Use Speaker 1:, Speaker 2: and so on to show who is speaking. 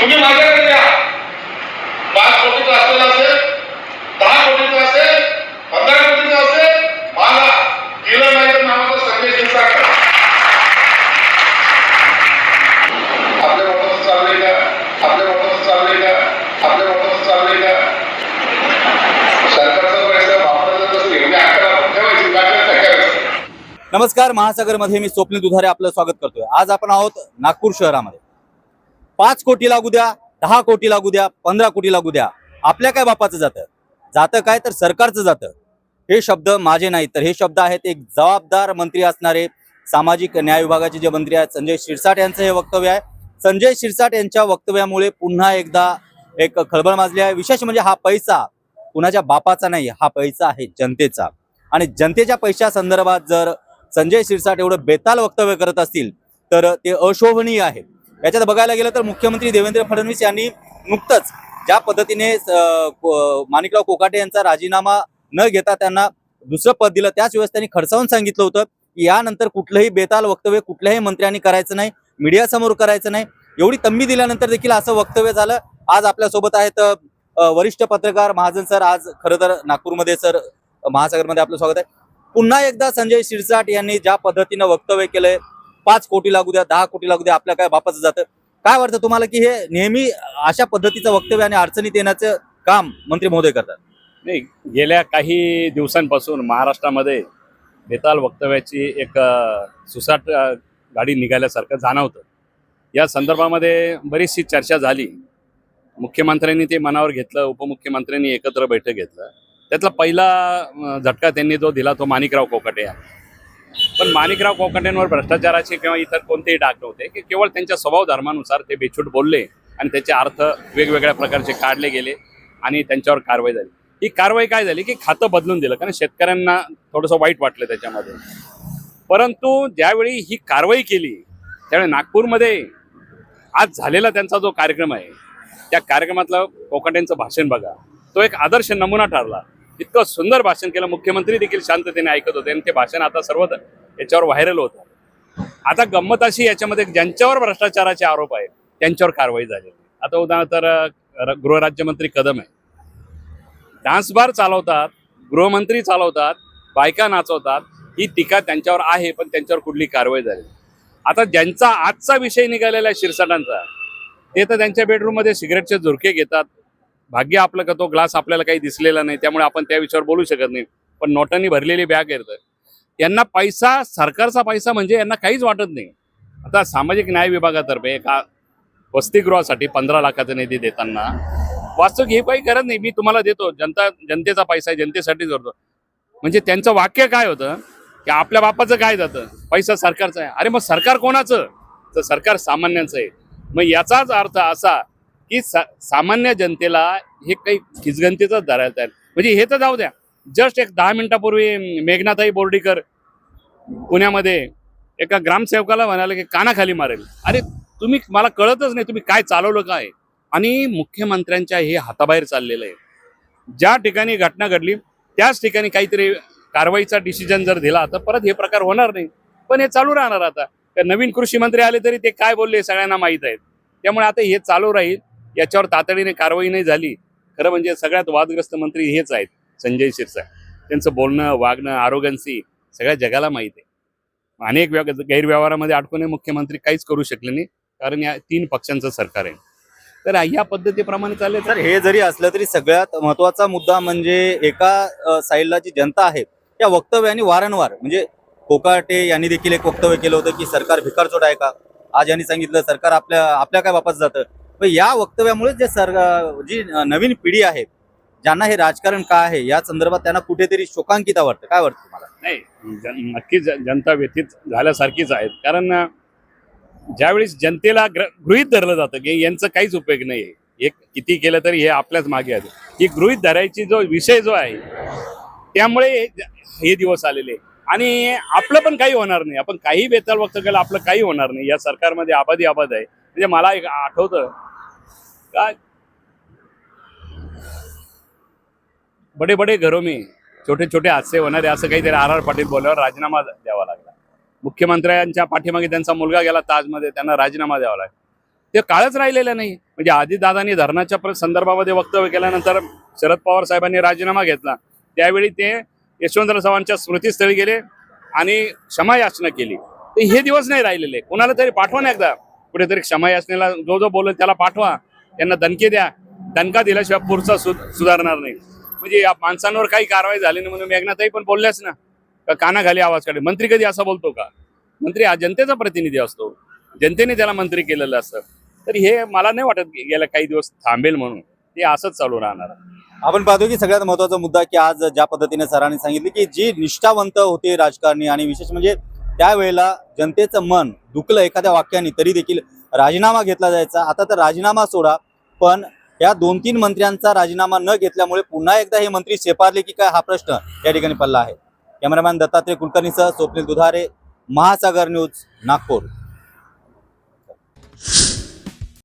Speaker 1: तुम्ही माझ्याकडे द्या पाच कोटीचा असलेलं असेल दहा कोटीचा असेल पंधरा कोटीचा असेल मला दिलं नाही तर नावाचं संजय शिरसाट आपल्या मोठं चाललंय का? आपल्या का? आपल्या का? सरकारचा पैसा वापरायचा ठेवायची
Speaker 2: नमस्कार महासागरमध्ये मी स्वप्नील दुधारे आपलं स्वागत करतोय. आज आपण आहोत नागपूर शहरामध्ये. पाच कोटी लागू द्या दहा कोटी लागू द्या पंधरा कोटी लागू द्या. आपल्या काय बापाचं जातं? जातं काय तर सरकारचं जातं. हे शब्द माझे नाहीत तर हे शब्द आहेत एक जबाबदार मंत्री असणारे सामाजिक न्याय विभागाचे जे मंत्री आहेत संजय शिरसाट यांचं हे वक्तव्य आहे. संजय शिरसाट यांच्या वक्तव्यामुळे पुन्हा एकदा एक खळबळ माजली आहे. विशेष म्हणजे हा पैसा कुणाच्या बापाचा नाही हा पैसा आहे जनतेचा. आणि जनतेच्या पैशासंदर्भात जर संजय शिरसाट एवढं बेताल वक्तव्य करत असतील तर ते अशोभनीय आहे. याच्यात बघायला गेलं तर मुख्यमंत्री देवेंद्र फडणवीस यांनी नुकतंच ज्या पद्धतीने माणिकराव कोकाटे यांचा राजीनामा न घेता त्यांना दुसरं पद दिलं त्याच वेळेस त्यांनी खडसावून सांगितलं होतं की यानंतर कुठलंही बेताल वक्तव्य कुठल्याही मंत्र्यांनी करायचं नाही मीडियासमोर करायचं नाही. एवढी तंबी दिल्यानंतर देखील असं वक्तव्य झालं. आज आपल्यासोबत आहेत वरिष्ठ पत्रकार महाजन सर आज खरं तर नागपूरमध्ये सर महासागरमध्ये आपलं स्वागत आहे. पुन्हा एकदा संजय शिरसाट यांनी ज्या पद्धतीनं वक्तव्य केलंय पाच कोटी लागू द्या दहा कोटी लागू द्या आपल्या काय बापाचं जातं? काय वाटतं तुम्हाला की हे नेहमी अशा पद्धतीचं वक्तव्य आणि अडचणीत येण्याचं काम मंत्री महोदय करतात?
Speaker 3: नाही गेल्या काही दिवसांपासून महाराष्ट्रामध्ये बेताल वक्तव्याची एक सुसाट गाडी निघाल्यासारखं जाणवतं. या संदर्भामध्ये बरीचशी चर्चा झाली. मुख्यमंत्र्यांनी ते मनावर घेतलं उपमुख्यमंत्र्यांनी एकत्र बैठक घेतलं. त्यातला पहिला झटका त्यांनी जो दिला तो माणिकराव कोकाटे पण माणिकराव कोकाटेंवर भ्रष्टाचाराचे किंवा इतर कोणतेही डाग नव्हते की केवळ त्यांच्या स्वभाव धर्मानुसार ते बेछूट बोलले आणि त्याचे अर्थ वेगवेगळ्या प्रकारचे काढले गेले आणि त्यांच्यावर कारवाई झाली. ही कारवाई काय झाली की खातं बदलून दिलं कारण शेतकऱ्यांना थोडंसं वाईट वाटलं त्याच्यामध्ये. परंतु ज्यावेळी ही कारवाई केली त्यावेळी नागपूरमध्ये आज झालेला त्यांचा जो कार्यक्रम आहे त्या कार्यक्रमातलं कोकाटेंचं भाषण बघा. तो एक आदर्श नमुना ठरला. इतकं सुंदर भाषण केलं. मुख्यमंत्री देखील शांततेने ऐकत होते आणि ते भाषण आता सर्वत्र याच्यावर व्हायरल होतं आता गंमत अशी याच्यामध्ये ज्यांच्यावर भ्रष्टाचाराचे आरोप आहेत त्यांच्यावर कारवाई झाली आता उदाहरणार्थ तर गृहराज्यमंत्री कदम आहे. डान्स बार चालवतात गृहमंत्री चालवतात बायका नाचवतात ही टीका त्यांच्यावर आहे पण त्यांच्यावर कुठली कारवाई झाली आता ज्यांचा आजचा विषय निघालेला आहे शिरसाटांचा ते तर त्यांच्या बेडरूममध्ये सिगरेटचे झुरके घेतात भाग्य आपलं का तो ग्लास आपल्याला काही दिसलेला नाही त्यामुळे आपण त्या विषयावर बोलू शकत नाही. पण नोटांनी भरलेली बॅग येतं यांना पैसा सरकारचा पैसा म्हणजे यांना काहीच वाटत नाही. आता सामाजिक न्याय विभागातर्फे एका वसतिगृहासाठी पंधरा लाखाचा निधी देताना वास्तविक हे काही करत नाही. मी तुम्हाला देतो जनता जनतेचा पैसा आहे जनतेसाठीच करतो. म्हणजे त्यांचं वाक्य काय होतं? की आपल्या बापाचं काय जातं? पैसा सरकारचा आहे. अरे मग सरकार कोणाचं? तर सरकार सामान्यांचं आहे. मग याचाच अर्थ असा की सा सामान्य जनतेला हे काही खिचगंतीचंच धरायचं आहे. म्हणजे हे तर जाऊ द्या. जस्ट एक दहा मिनिटापूर्वी मेघनाथाई बोर्डीकर पुण्यामध्ये एका ग्रामसेवकाला म्हणाले की कानाखाली मारेल. अरे तुम्ही मला कळतच नाही तुम्ही काय चालवलं काय? आणि मुख्यमंत्र्यांच्या हे हाताबाहेर चाललेलं आहे. ज्या ठिकाणी घटना घडली त्याच ठिकाणी काहीतरी कारवाईचा डिसिजन जर दिला तर परत हे प्रकार होणार नाही. पण हे चालू राहणार आता. तर नवीन कृषी मंत्री आले तरी ते काय बोलले सगळ्यांना माहीत आहेत त्यामुळे आता हे चालू राहील. याच्यावर तातडीने कारवाई नाही झाली. खरं म्हणजे सगळ्यात वादग्रस्त मंत्री हेच आहेत संजय शिरसाट. त्यांचं बोलणं वागणं आरोगन्सी सगळ्या जगाला माहीत आहे. अनेक व्यव गैरव्यवहारामध्ये अडकूनही मुख्यमंत्री काहीच करू शकले नाही कारण या तीन पक्षांचं सरकार आहे. तर या पद्धतीप्रमाणे चालले
Speaker 2: तर हे जरी असलं तरी सगळ्यात महत्त्वाचा मुद्दा म्हणजे एका साईडला जी जनता आहे त्या वक्तव्याने वारंवार म्हणजे कोकाटे यांनी देखील एक वक्तव्य केलं होतं की सरकार भिकारचोट आहे का? आज यांनी सांगितलं सरकार आपल्या आपल्या काय बापाचं जातं? या वक्तव्यामुळे जे सर जी नवीन पिढी आहे ज्यांना हे राजकारण काय आहे या संदर्भात त्यांना कुठेतरी शोकांकिता वाटतं काय वाटतं तुम्हाला?
Speaker 3: नाही नक्कीच जनता व्यथित झाल्यासारखीच आहेत. कारण ज्यावेळेस जनतेला गृहित धरलं जातं की यांचं काहीच उपयोग नाही आहे एक किती केलं तरी हे आपल्याच मागे आहे ही गृहित धरायची जो विषय जो आहे त्यामुळे हे- हे दिवस आलेले. आणि आपलं पण काही होणार नाही. आपण काही बेताल वक्त केलं आपलं काही होणार नाही. या सरकारमध्ये आबादी आबाद आहे. म्हणजे मला एक आठवतं काय? बडे बडे घरो मी छोटे छोटे हादसे होणारे असं काहीतरी आर आर पाटील बोलल्यावर राजीनामा द्यावा लागला. मुख्यमंत्र्यांच्या पाठीमागे त्यांचा मुलगा गेला ताजमध्ये त्यांना राजीनामा द्यावा लागला. ते काळच राहिलेलं नाही. म्हणजे आदिदादांनी धरणाच्या संदर्भामध्ये वक्तव्य केल्यानंतर शरद पवार साहेबांनी राजीनामा घेतला. त्यावेळी ते यशवंतराव चव्हाणच्या स्मृतीस्थळी गेले आणि क्षमा याचना केली. तर हे दिवस नाही राहिलेले. कोणाला तरी पाठवा ना एकदा. कुठेतरी क्षमायाचनेला जो जो बोलत त्याला पाठवा. त्यांना दणके द्या. दणका दिल्याशिवाय पुढचा सु सुधारणार नाही. म्हणजे या माणसांवर काही कारवाई झाली नाही म्हणून मेघनाताई पण बोलल्याच ना. का कानाखाली आवाज काढे मंत्री कधी असं बोलतो का? मंत्री हा जनतेचा प्रतिनिधी असतो. जनतेने त्याला मंत्री केलेलं असतं. तर हे मला नाही वाटत गेल्या काही दिवस थांबेल म्हणून. ते असंच चालू राहणार.
Speaker 2: आपण पाहतो की सगळ्यात महत्त्वाचा मुद्दा की आज ज्या पद्धतीने सरांनी सांगितले की जी निष्ठावंत होते राजकारणी आणि विशेष म्हणजे त्यावेळेला जनतेचं मन दुखलं एखाद्या वाक्याने तरी देखील राजीनामा घेतला जायचा. आता तर राजीनामा सोडा पण या दोन तीन मंत्र्यांचा राजीनामा न घेतल्यामुळे पुन्हा एकदा हे मंत्री शेपारले की काय हा प्रश्न या ठिकाणी पडला आहे. कॅमेरामॅन दत्तात्रय कुलकर्णीसह स्वप्नील दुधारे महासागर न्यूज नागपूर.